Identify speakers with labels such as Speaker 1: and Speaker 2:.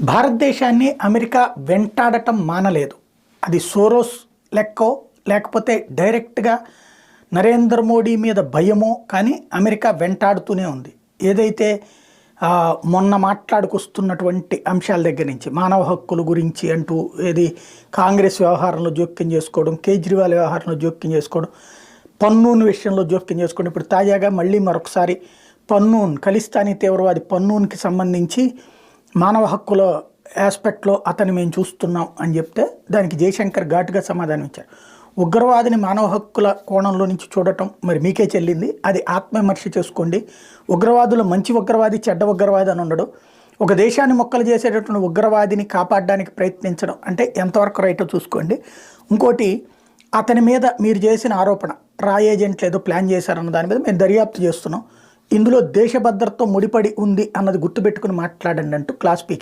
Speaker 1: భారతదేశాన్ని అమెరికా వెంటాడటం మానలేదు. అది సోరోస్ లెక్కో లేకపోతే డైరెక్ట్గా నరేంద్ర మోడీ మీద భయమో కానీ అమెరికా వెంటాడుతూనే ఉంది. ఏదైతే మొన్న మాట్లాడుకొస్తున్నటువంటి అంశాల దగ్గర నుంచి మానవ హక్కుల గురించి అంటూ ఏది కాంగ్రెస్ వ్యవహారంలో జోక్యం చేసుకోవడం కేజ్రీవాల్ వ్యవహారంలో జోక్యం చేసుకోవడం పన్నూన్ విషయంలో జోక్యం చేసుకోవడం ఇప్పుడు తాజాగా మళ్ళీ మరొకసారి పన్నూన్ ఖలిస్తానీ తీవ్రవాది పన్నూన్కి సంబంధించి మానవ హక్కుల ఆస్పెక్ట్లో అతన్ని మేము చూస్తున్నాం అని చెప్తే దానికి జయశంకర్ ఘాటుగా సమాధానం ఇచ్చారు. ఉగ్రవాదిని మానవ హక్కుల కోణంలో నుంచి చూడటం మరి మీకే చెల్లింది. అది ఆత్మవిమర్శ చేసుకోండి. ఉగ్రవాదులు మంచి ఉగ్రవాది చెడ్డ ఉగ్రవాది అని ఉండడు. ఒక దేశాన్ని మొక్కలు చేసేటటువంటి ఉగ్రవాదిని కాపాడడానికి ప్రయత్నించడం అంటే ఎంతవరకు రైటో చూసుకోండి. ఇంకోటి అతని మీద మీరు చేసిన ఆరోపణ రా ఏజెంట్లు ఏదో ప్లాన్ చేశారన్న దాని మీద మేము దర్యాప్తు చేస్తున్నాం. ఇందులో దేశ భద్రతతో ముడిపడి ఉంది అన్నది గుర్తుపెట్టుకుని మాట్లాడండి అంటూ క్లాస్ పీకి